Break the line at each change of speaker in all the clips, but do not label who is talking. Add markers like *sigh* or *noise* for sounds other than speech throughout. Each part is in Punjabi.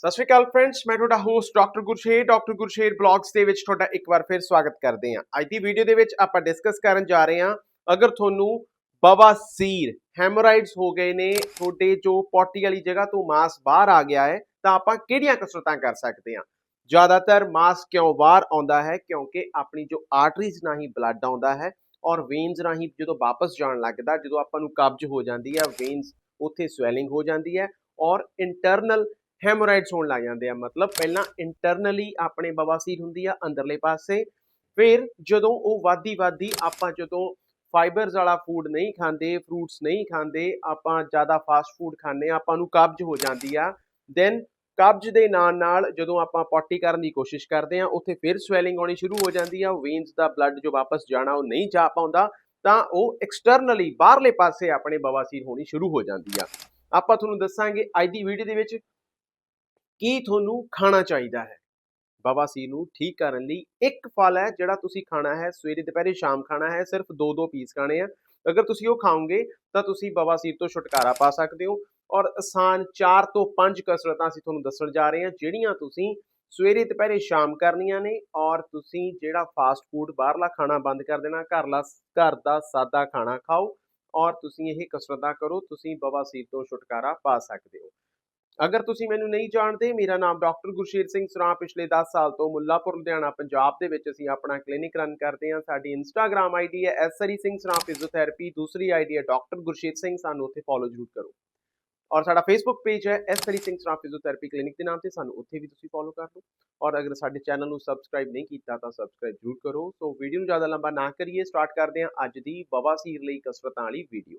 ਸਤਿ ਸ਼੍ਰੀ ਅਕਾਲ ਫਰੈਂਡਸ ਮੈਂ ਤੁਹਾਡਾ host doctor Gursher doctor Gursher blogs ਦੇ ਵਿੱਚ ਤੁਹਾਡਾ ਇੱਕ ਵਾਰ ਫਿਰ ਸਵਾਗਤ ਕਰਦੇ ਹਾਂ ਅੱਜ ਦੀ ਵੀਡੀਓ ਦੇ ਵਿੱਚ ਆਪਾਂ ਡਿਸਕਸ ਕਰਨ ਜਾ ਰਹੇ ਹਾਂ ਅਗਰ ਤੁਹਾਨੂੰ ਬਵਾਸੀਰ ਹੈਮੋਰਾਇਡਸ ਹੋ ਗਏ ਨੇ ਤੁਹਾਡੇ ਜੋ ਪੋਟੀ ਵਾਲੀ ਜਗ੍ਹਾ ਤੋਂ ਮਾਸ ਬਾਹਰ ਆ ਗਿਆ ਹੈ ਤਾਂ ਆਪਾਂ ਕਿਹੜੀਆਂ ਕਸਰਤਾਂ ਕਰ ਸਕਦੇ ਹਾਂ ਜ਼ਿਆਦਾਤਰ ਮਾਸ ਕਿਉਂ ਬਾਹਰ ਆਉਂਦਾ ਹੈ ਕਿਉਂਕਿ ਆਪਣੀ ਜੋ ਆਰਟਰੀਜ਼ ਹੀ ਬਲੱਡ ਆਉਂਦਾ ਹੈ ਔਰ ਵੇਨਸ ਰਾਹੀਂ ਜਦੋਂ ਵਾਪਸ ਜਾਣ ਲੱਗਦਾ ਜਦੋਂ ਆਪਾਂ ਨੂੰ ਕਬਜ਼ ਹੋ ਜਾਂਦੀ ਹੈ ਵੇਨਸ ਉੱਥੇ ਸਵੈਲਿੰਗ ਹੋ ਜਾਂਦੀ ਹੈ ਔਰ ਇੰਟਰਨਲ ਹੈਮੋਰਾਇਡਸ ਹੋਣ ਲੱਗ ਜਾਂਦੇ ਆ ਮਤਲਬ ਪਹਿਲਾਂ ਇੰਟਰਨਲੀ ਆਪਣੇ ਬਵਾਸੀਰ ਹੁੰਦੀ ਆ ਅੰਦਰਲੇ ਪਾਸੇ ਫਿਰ ਜਦੋਂ ਉਹ ਵਾਦੀ ਵਾਦੀ ਆਪਾਂ ਜਦੋਂ ਫਾਈਬਰਸ ਵਾਲਾ ਫੂਡ ਨਹੀਂ ਖਾਂਦੇ ਫਰੂਟਸ ਨਹੀਂ ਖਾਂਦੇ ਆਪਾਂ ਜ਼ਿਆਦਾ ਫਾਸਟ ਫੂਡ ਖਾਂਦੇ ਆਪਾਂ ਨੂੰ ਕਬਜ਼ ਹੋ ਜਾਂਦੀ ਆ ਦੈਨ ਕਬਜ਼ ਦੇ ਨਾਲ ਨਾਲ ਜਦੋਂ ਆਪਾਂ ਪੋਟੀ ਕਰਨ ਦੀ ਕੋਸ਼ਿਸ਼ ਕਰਦੇ ਆ ਉੱਥੇ ਫਿਰ ਸਵੈਲਿੰਗ ਆਉਣੀ ਸ਼ੁਰੂ ਹੋ ਜਾਂਦੀ ਆ ਵੇਨਸ ਦਾ ਬਲੱਡ ਜੋ ਵਾਪਸ ਜਾਣਾ ਉਹ ਨਹੀਂ ਜਾ ਪਾਉਂਦਾ ਤਾਂ ਉਹ ਐਕਸਟਰਨਲੀ ਬਾਹਰਲੇ ਪਾਸੇ ਆਪਣੇ ਬਵਾਸੀਰ ਹੋਣੀ ਸ਼ੁਰੂ ਹੋ ਜਾਂਦੀ ਆ ਆਪਾਂ ਤੁਹਾਨੂੰ ਦੱਸਾਂਗੇ ਅੱਜ ਦੀ ਵੀਡੀਓ ਦੇ ਵਿੱਚ ਕੀ ਤੁਹਾਨੂੰ ਖਾਣਾ ਚਾਹੀਦਾ ਹੈ ਸੀ ਨੂੰ ਠੀਕ ਕਰਨ ਲਈ ਇੱਕ ਫਲ ਹੈ ਜਿਹੜਾ ਤੁਸੀਂ ਖਾਣਾ ਹੈ ਸਵੇਰੇ ਦੁਪਹਿਰੇ ਸ਼ਾਮ ਖਾਣਾ ਹੈ ਸਿਰਫ ਦੋ ਦੋ ਪੀਸ ਖਾਣੇ ਆ ਅਗਰ ਤੁਸੀਂ ਉਹ ਖਾਓਗੇ ਤਾਂ ਤੁਸੀਂ ਬਵਾਸੀਰ ਤੋਂ ਛੁਟਕਾਰਾ ਪਾ ਸਕਦੇ ਹੋ ਔਰ ਆਸਾਨ 4 ਤੋਂ 5 ਕਸਰਤਾਂ ਅਸੀਂ ਤੁਹਾਨੂੰ ਦੱਸਣ ਜਾ ਰਹੇ ਹਾਂ ਜਿਹੜੀਆਂ ਤੁਸੀਂ ਸਵੇਰੇ ਦੁਪਹਿਰੇ ਸ਼ਾਮ ਕਰਨੀਆਂ ਨੇ ਔਰ ਤੁਸੀਂ ਜਿਹੜਾ ਫਾਸਟ ਫੂਡ ਬਾਹਰਲਾ ਖਾਣਾ ਬੰਦ ਕਰ ਦੇਣਾ ਘਰਲਾ ਘਰ ਦਾ ਸਾਦਾ ਖਾਣਾ ਖਾਓ ਔਰ ਤੁਸੀਂ ਇਹ ਕਸਰਤਾਂ ਕਰੋ ਤੁਸੀਂ ਬਵਾਸੀਰ ਤੋਂ ਛੁਟਕਾਰਾ ਪਾ ਸਕਦੇ ਹੋ ਅਗਰ ਤੁਸੀਂ ਮੈਨੂੰ ਨਹੀਂ ਜਾਣਦੇ ਮੇਰਾ ਨਾਮ ਡਾਕਟਰ ਗੁਰਸ਼ੀਰ ਸਿੰਘ ਸਰਾ ਪਿਛਲੇ 10 ਸਾਲ ਤੋਂ ਮੁੱਲਾਪੁਰ ਲੁਧਿਆਣਾ ਪੰਜਾਬ ਦੇ ਵਿੱਚ ਅਸੀਂ ਆਪਣਾ ਕਲੀਨਿਕ ਰਨ ਕਰਦੇ ਹਾਂ ਸਾਡੀ ਇੰਸਟਾਗ੍ਰam ਆਈਡੀ ਹੈ ਐਸਰੀ ਸਿੰਘ ਸਰਾ ਫਿਜ਼ੀਓਥੈਰੇਪੀ ਦੂਸਰੀ ਆਈਡੀ ਹੈ ਡਾਕਟਰ ਗੁਰਸ਼ੀਰ ਸਿੰਘ ਸਾਨੂੰ ਉੱਥੇ ਫੋਲੋ ਜ਼ਰੂਰ ਕਰੋ ਔਰ ਸਾਡਾ ਫੇਸਬੁੱਕ ਪੇਜ ਹੈ ਐਸਰੀ ਸਿੰਘ ਸਰਾ ਫਿਜ਼ੀਓਥੈਰੇਪੀ ਕਲੀਨਿਕ ਦੇ ਨਾਮ ਤੇ ਸਾਨੂੰ ਉੱਥੇ ਵੀ ਤੁਸੀਂ ਫੋਲੋ ਕਰ ਲਓ ਔਰ ਅਗਰ ਸਾਡੇ ਚੈਨਲ ਨੂੰ ਸਬਸਕ੍ਰਾਈਬ ਨਹੀਂ ਕੀਤਾ ਤਾਂ ਸਬਸਕ੍ਰਾਈਬ ਜ਼ਰੂਰ ਕਰੋ ਸੋ ਵੀਡੀਓ ਨੂੰ ਜ਼ਿਆਦਾ ਲੰਬਾ ਨਾ ਕਰੀਏ ਸਟਾਰਟ ਕਰਦੇ ਹਾਂ ਅੱਜ ਦੀ ਬਵਾਸੀਰ ਲਈ ਕਸਰਤਾਂ ਵਾਲੀ ਵੀਡੀਓ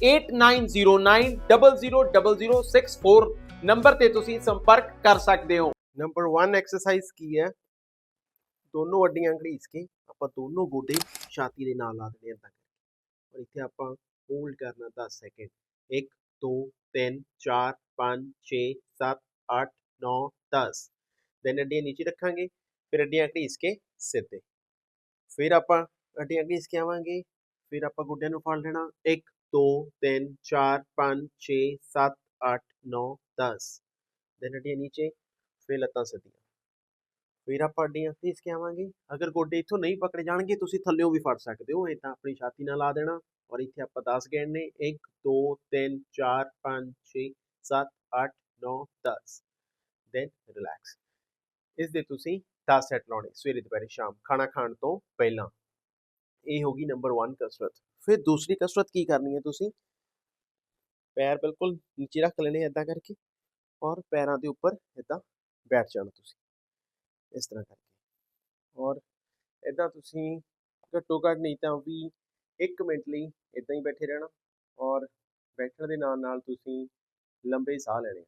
8909000064 ਨੰਬਰ ਤੇ ਤੁਸੀਂ ਸੰਪਰਕ ਕਰ ਸਕਦੇ ਹੋ ਨੰਬਰ 1 ਐਕਸਰਸਾਈਜ਼ ਕੀ ਹੈ ਦੋਨੋਂ ਅੱਡੀਆਂ ਘੜੀਸ ਕੇ ਆਪਾਂ ਦੋਨੋਂ ਗੋਡੇ ਛਾਤੀ ਦੇ ਨਾਲ ਲਾ ਦੇਣੇ ਕਰਕੇ ਔਰ ਇੱਥੇ ਆਪਾਂ ਹੋਲਡ ਕਰਨਾ 10 ਸੈਕਿੰਡ 1 2 3 4 5 6 7 8 9 10 ਦੈਨ ਅੱਡੀਆਂ ਨੀਚੇ ਰੱਖਾਂਗੇ ਫਿਰ ਅੱਡੀਆਂ ਘੜੀਸ ਕੇ ਸਿੱਧੇ ਫਿਰ ਆਪਾਂ ਅੱਡੀਆਂ ਘੜੀਸ ਕੇ ਆਵਾਂਗੇ ਫਿਰ ਆਪਾਂ ਗੋਡਿਆਂ ਨੂੰ ਫੜ ਲੈਣਾ 1 2 3 4 5 6 7 8 9 10 देन हटिए नीचे ਫਿਰ ਲੱਤਾਂ ਸਿੱਧੀਆਂ ਫਿਰ ਆਪਾਂ ਅੱਡੀਆਂ ਖਿੱਚ ਕੇ ਆਵਾਂਗੇ ਅਗਰ ਗੋਡੇ ਇੱਥੋਂ ਨਹੀਂ ਪਕੜੇ ਜਾਣਗੇ ਤੁਸੀਂ ਥੱਲੇੋਂ ਵੀ ਫੜ ਸਕਦੇ ਹੋ ਇਹ ਤਾਂ ਆਪਣੀ ਛਾਤੀ ਨਾਲ ਲਾ ਦੇਣਾ ਔਰ ਇੱਥੇ ਆਪਾਂ 10 ਗਿਣਨੇ 1 2 3 4 5 6 7 8 9 10 ਦੈਨ ਰਿਲੈਕਸ ਇਸ ਦੇ ਤੁਸੀਂ 10 ਸੈਟ ਲਾਉਣੇ ਸਵੇਰੇ ਦੁਪਹਿਰੇ ਸ਼ਾਮ ਖਾਣਾ ਖਾਣ ਤੋਂ ਪਹਿਲਾਂ ਇਹ ਹੋਗੀ ਨੰਬਰ 1 ਕਸਰਤ ਫਿਰ ਦੂਸਰੀ ਕਸਰਤ ਕੀ ਕਰਨੀ ਹੈ ਤੁਸੀਂ ਪੈਰ ਬਿਲਕੁਲ ਨੀਚੇ ਰੱਖ ਲੈਣੇ ਇਦਾਂ ਕਰਕੇ ਔਰ ਪੈਰਾਂ ਦੇ ਉੱਪਰ ਇਦਾਂ ਬੈਠ ਜਾਣਾ ਤੁਸੀਂ ਇਸ ਤਰ੍ਹਾਂ ਕਰਕੇ ਔਰ ਇਦਾਂ ਤੁਸੀਂ ਘੱਟੋ ਘੱਟ ਨਹੀਂ ਤਾਂ ਵੀ 1 ਮਿੰਟ ਲਈ ਇਦਾਂ ਹੀ ਬੈਠੇ ਰਹਿਣਾ ਔਰ ਬੈਠਣ ਦੇ ਨਾਲ ਨਾਲ ਤੁਸੀਂ ਲੰਬੇ ਸਾਹ ਲੈਣੇ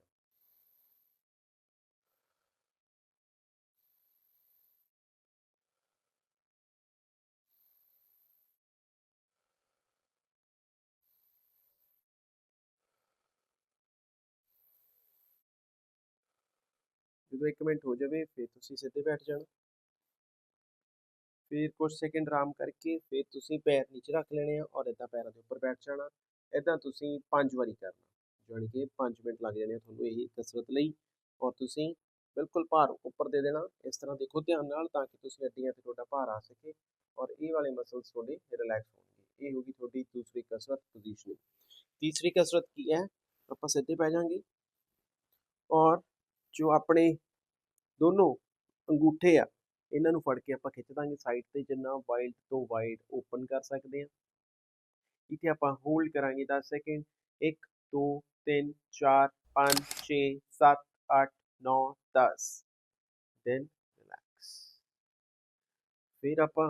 जो एक मिनट हो जाए फिर तुम सीधे बैठ जाना फिर कुछ सैकेंड आराम करके फिर तुम पैर नीचे रख लेने और इदा पैर के उपर बैठ जाना इदा तुम पाँच बारी करना जाने कि पांच मिनट लग जाने थोड़ू यही कसरत ली और तुम बिल्कुल भार उपर दे देना इस तरह देखो ध्यान ना कि हड्डियाँ थोड़ा भार आ सके और ये वाले मसल्स थोड़े रिलैक्स हो होंगे ये होगी थोड़ी दूसरी कसरत पोजिशनिंग तीसरी कसरत की है आप सीधे पै जाएंगे और जो अपने ਦੋਨੋਂ ਅੰਗੂਠੇ ਆ ਇਹਨਾਂ ਨੂੰ ਫੜ ਕੇ ਆਪਾਂ ਖਿੱਚ ਦਾਂਗੇ ਸਾਈਡ ਤੇ ਜਿੰਨਾ ਵਾਈਡ ਤੋਂ ਵਾਈਡ ਓਪਨ ਕਰ ਸਕਦੇ ਆ ਇੱਥੇ ਆਪਾਂ ਹੋਲਡ ਕਰਾਂਗੇ 10 ਸੈਕਿੰਡ 1 2 3 4 5 6 7 8 9 10 ਦੈਨ ਰਿਲੈਕਸ ਫਿਰ ਆਪਾਂ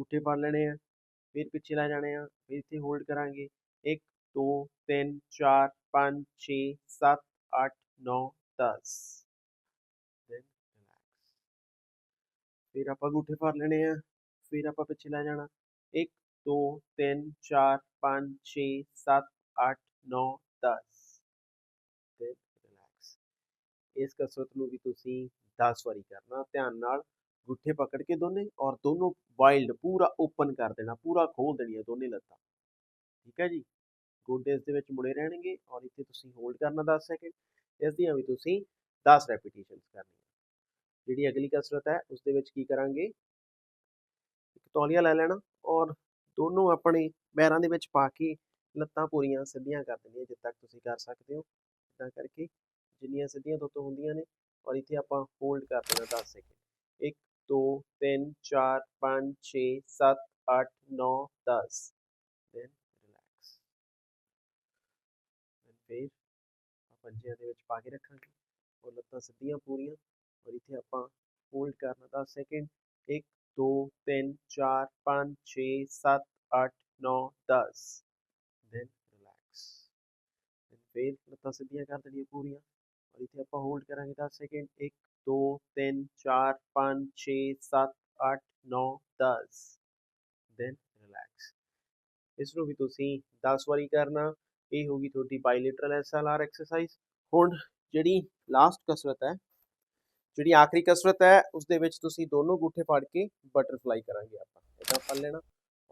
ਗੁੱਟੇ ਪਾ ਲੈਣੇ ਆ ਫਿਰ ਪਿੱਛੇ ਲੈ ਜਾਣੇ ਆ ਫਿਰ ਇੱਥੇ ਹੋਲਡ ਕਰਾਂਗੇ 1 2 3 4 5 6 7 8 9 10 ਫਿਰ ਆਪਾਂ ਅੰਗੂਠੇ ਭਰ ਲੈਣੇ ਆ ਫਿਰ ਆਪਾਂ ਪਿੱਛੇ ਲੈ ਜਾਣਾ 1 2 3 4 5 6 7 8 9 10 ਤੇ ਰਿਲੈਕਸ ਇਸ ਕਸਰਤ ਨੂੰ ਵੀ ਤੁਸੀਂ 10 ਵਾਰੀ ਕਰਨਾ ਧਿਆਨ ਨਾਲ ਗੁੱਠੇ ਪਕੜ ਕੇ ਦੋਨੇ ਔਰ ਦੋਨੋਂ ਵਾਈਲਡ ਪੂਰਾ ਓਪਨ ਕਰ ਦੇਣਾ ਪੂਰਾ ਖੋਲ ਦੇਣੀ ਹੈ ਦੋਨੇ ਲੱਤਾਂ ਠੀਕ ਹੈ ਜੀ ਗੋਡੇਸ ਦੇ ਵਿੱਚ ਮੁੜੇ ਰਹਿਣਗੇ ਔਰ ਇੱਥੇ ਤੁਸੀਂ ਹੋਲਡ ਕਰਨਾ 10 ਸੈਕਿੰਡ ਇਸ ਦੀਆਂ ਵੀ ਤੁਸੀਂ 10 ਰੈਪੀਟੀਸ਼ਨਸ ਕਰਨੀਆਂ ਜਿਹੜੀ ਅਗਲੀ ਕਸਰਤ ਹੈ ਉਸ ਦੇ ਵਿੱਚ ਕੀ ਕਰਾਂਗੇ ਇੱਕ ਤੌਲੀਆ ਲੈ ਲੈਣਾ ਔਰ ਦੋਨੋਂ ਆਪਣੇ ਪੈਰਾਂ ਦੇ ਵਿੱਚ ਪਾ ਕੇ ਲੱਤਾਂ ਪੂਰੀਆਂ ਸਿੱਧੀਆਂ ਕਰ ਦੇਣੀਆਂ ਜਿੱਦ ਤੱਕ ਤੁਸੀਂ ਕਰ ਸਕਦੇ ਹੋ ਇਦਾਂ ਕਰਕੇ ਜਿੰਨੀਆਂ ਸਿੱਧੀਆਂ ਤੋਂ ਤੋਂ ਹੁੰਦੀਆਂ ਨੇ ਔਰ ਇੱਥੇ ਆਪਾਂ ਹੋਲਡ ਕਰ ਦੇਣਾ 10 ਸੈਕਿੰਡ 1 2 3 4 5 6 7 8 9 10 ਦੈਨ ਰਿਲੈਕਸ ਦੈਨ ਫੇਰ ਆਪਾਂ ਪੰਜਿਆਂ ਦੇ ਵਿੱਚ ਪਾ ਕੇ ਰੱਖਾਂਗੇ ਔਰ ਲੱਤਾਂ ਸਿੱਧੀਆਂ ਪੂਰੀਆਂ और इतने आप होल्ड करना था सैकेंड एक दो तीन चार पाँच छ सत अठ नौ दस दैन रिलैक्स दैन फिर लत्तें सीधिया कर देनिया पूरी और इतने आप होल्ड करा दस सैकेंड एक दो तीन चार पाँच छ सत अठ नौ दस दैन रिलैक्स इसको भी तुम दस बारी करना यह होगी थोड़ी एस एल आर एक्सरसाइज हूँ जी लास्ट कसरत है ਜਿਹੜੀ ਆਖਰੀ ਕਸਰਤ ਹੈ ਉਸ ਦੇ ਵਿੱਚ ਤੁਸੀਂ ਦੋਨੋਂ ਗੁੱਠੇ ਫੜ ਕੇ ਬਟਰਫਲਾਈ ਕਰਾਂਗੇ ਆਪਾਂ ਇਦਾਂ ਫੜ ਲੈਣਾ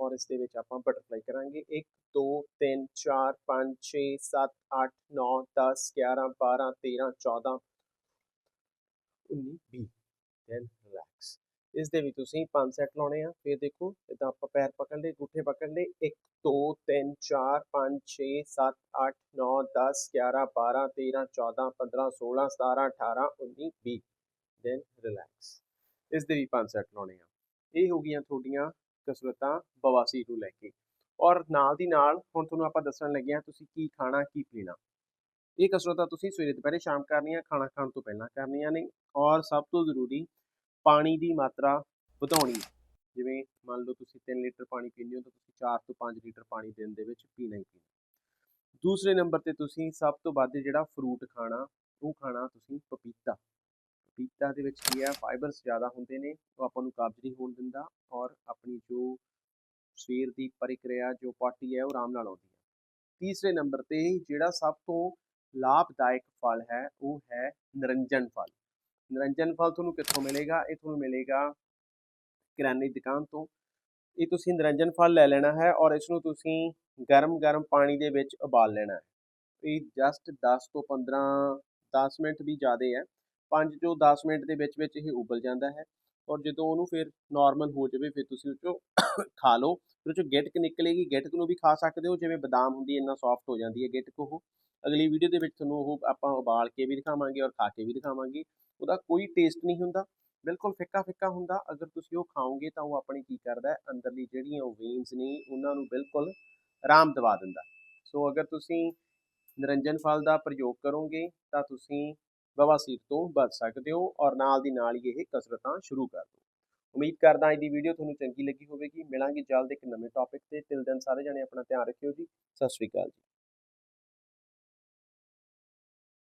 ਔਰ ਇਸ ਦੇ ਵਿੱਚ ਆਪਾਂ ਬਟਰਫਲਾਈ ਕਰਾਂਗੇ 1 2 3 4 5 6 7 8 9 10 11 12 13 14 19 20 ਦੈਨ ਰਿਲੈਕਸ ਇਸ ਦੇ ਵੀ ਤੁਸੀਂ ਪੰਜ ਸੈਟ ਲਾਉਣੇ ਆ ਫਿਰ ਦੇਖੋ ਇਦਾਂ ਆਪਾਂ ਪੈਰ ਪਕੜ ਲਏ ਗੁੱਠੇ ਪਕੜ ਲਏ 1 2 3 4 5 6 7 8 9 10 11 12 13 14 15 16 17 18 19 20 ਦੈਨ ਰਿਲੈਕਸ ਇਸ ਦੇ ਵੀ ਪੰਜ ਸੈਟ ਲਾਉਣੇ ਆ ਇਹ ਹੋ ਗਈਆਂ ਤੁਹਾਡੀਆਂ ਕਸਰਤਾਂ ਬਵਾਸੀਰ ਨੂੰ ਲੈ ਕੇ ਔਰ ਨਾਲ ਦੀ ਨਾਲ ਹੁਣ ਤੁਹਾਨੂੰ ਆਪਾਂ ਦੱਸਣ ਲੱਗੇ ਆ ਤੁਸੀਂ ਕੀ ਖਾਣਾ ਕੀ ਪੀਣਾ ਇਹ ਕਸਰਤਾਂ ਤੁਸੀਂ ਸਵੇਰੇ ਦੁਪਹਿਰੇ ਸ਼ਾਮ ਕਰਨੀਆਂ ਖਾਣਾ ਖਾਣ ਤੋਂ ਪਹਿਲਾਂ ਕਰਨੀਆਂ ਨੇ ਔਰ ਸਭ ਤੋਂ ਜ਼ਰੂਰੀ ਪਾਣੀ ਦੀ ਮਾਤਰਾ ਵਧਾਉਣੀ ਜਿਵੇਂ ਮੰਨ ਲਓ ਤੁਸੀਂ 3 ਲੀਟਰ ਪਾਣੀ ਪੀਂਦੇ ਹੋ ਤਾਂ ਤੁਸੀਂ 4 ਤੋਂ 5 ਲੀਟਰ ਪਾਣੀ ਦਿਨ ਦੇ ਵਿੱਚ ਪੀਣਾ ਹੀ ਪੀਣਾ ਦੂਸਰੇ ਨੰਬਰ ਤੇ ਤੁਸੀਂ ਸਭ ਤੋਂ ਵੱਧ ਜਿਹੜਾ ਫਰੂਟ ਖਾਣਾ ਉਹ ਖਾਣਾ ਤੁਸੀਂ ਪਪੀਤਾ ਪਪੀਤਾ ਦੇ ਵਿੱਚ ਕੀ ਹੈ ਫਾਈਬਰਸ ਜ਼ਿਆਦਾ ਹੁੰਦੇ ਨੇ ਉਹ ਆਪਾਂ ਨੂੰ ਕਬਜ਼ ਨਹੀਂ ਹੋਣ ਦਿੰਦਾ ਔਰ ਆਪਣੀ ਜੋ ਸਰੀਰ ਦੀ ਪ੍ਰਕਿਰਿਆ ਜੋ ਪਾਟੀ ਹੈ ਉਹ ਆਰਾਮ ਨਾਲ ਆਉਂਦੀ ਹੈ ਤੀਸਰੇ ਨੰਬਰ ਤੇ ਜਿਹੜਾ ਸਭ ਤੋਂ ਲਾਭਦਾਇਕ ਫਲ ਹੈ ਉਹ ਹੈ ਨਰੰਜਨ ਫਲ ਨਰੰਜਨ ਫਲ ਤੁਹਾਨੂੰ ਕਿੱਥੋਂ ਮਿਲੇਗਾ ਇਹ ਤੁਹਾਨੂੰ ਮਿਲੇਗਾ ਕਿਰਾਨੇ ਦੀ ਦੁਕਾਨ ਤੋਂ ਇਹ ਤੁਸੀਂ ਨਰੰਜਨ ਫਲ ਲੈ ਲੈਣਾ ਹੈ ਔਰ ਇਸ ਨੂੰ ਤੁਸੀਂ ਗਰਮ-ਗਰਮ ਪਾਣੀ ਦੇ ਵਿੱਚ ਉਬਾਲ ਲੈਣਾ ਹੈ ਇਹ ਜਸਟ 10 ਤੋਂ 15 10 ਮਿੰਟ ਵੀ ਜ਼ਿਆਦਾ ਹੈ 5 ਤੋਂ 10 ਮਿੰਟ ਦੇ ਵਿੱਚ ਵਿੱਚ ਇਹ ਉਬਲ ਜਾਂਦਾ ਹੈ ਔਰ ਜਦੋਂ ਉਹਨੂੰ ਫਿਰ ਨਾਰਮਲ ਹੋ ਜਾਵੇ ਫਿਰ ਤੁਸੀਂ ਉਹ *coughs* ਖਾ ਲਓ ਫਿਰ ਉਹ ਚੋਂ ਗਿਟਕ ਨਿਕਲੇਗੀ ਗਿਟਕ ਨੂੰ ਵੀ ਖਾ ਸਕਦੇ ਹੋ ਜਿਵੇਂ ਬਦਾਮ ਹੁੰਦੀ ਇੰਨਾ ਸੌਫਟ ਹੋ ਜਾਂਦੀ ਹੈ ਗਿਟਕ ਉਹ ਅਗਲੀ ਵੀਡੀਓ ਦੇ ਵਿੱਚ ਤੁਹਾਨੂੰ ਉਹ ਆਪਾਂ ਉਬਾਲ ਕੇ ਵੀ ਦਿਖਾਵਾਂਗੇ ਔਰ ਖਾ ਕੇ ਵੀ ਦਿਖਾਵਾਂਗੇ ਉਹਦਾ ਕੋਈ ਟੇਸਟ ਨਹੀਂ ਹੁੰਦਾ ਬਿਲਕੁਲ ਫਿੱਕਾ ਫਿੱਕਾ ਹੁੰਦਾ ਅਗਰ ਤੁਸੀਂ ਉਹ ਖਾਓਗੇ ਤਾਂ ਉਹ ਆਪਣੀ ਕੀ ਕਰਦਾ ਅੰਦਰਲੀ ਜਿਹੜੀਆਂ ਉਹ ਵੇਨਸ ਨੇ ਉਹਨਾਂ ਨੂੰ ਬਿਲਕੁਲ ਆਰਾਮ ਦਵਾ ਦਿੰਦਾ ਸੋ ਅਗਰ ਤੁਸੀਂ ਨਿਰੰਜਨ ਫਲ ਦਾ ਪ੍ਰਯੋਗ ਕਰੋਗੇ ਤਾਂ ਤੁਸੀਂ ਬਵਾਸੀਰ ਤੋਂ ਬਚ ਸਕਦੇ ਹੋ ਔਰ ਨਾਲ ਦੀ ਨਾਲ ਹੀ ਇਹ ਕਸਰਤਾਂ ਸ਼ੁਰੂ ਕਰ ਦਿਓ ਉਮੀਦ ਕਰਦਾ ਹਾਂ ਦੀ ਵੀਡੀਓ ਤੁਹਾਨੂੰ ਚੰਗੀ ਲੱਗੀ ਹੋਵੇਗੀ ਮਿਲਾਂਗੇ ਜਲਦ ਇੱਕ ਨਵੇਂ ਟੌਪਿਕ ਤੇ ਟਿਲ ਦਿਨ ਸਾਰੇ ਜਣੇ ਆਪਣਾ ਧਿਆਨ ਰੱਖਿਓ ਜੀ ਸਤਿ ਸ਼੍ਰੀ ਅਕਾਲ ਜੀ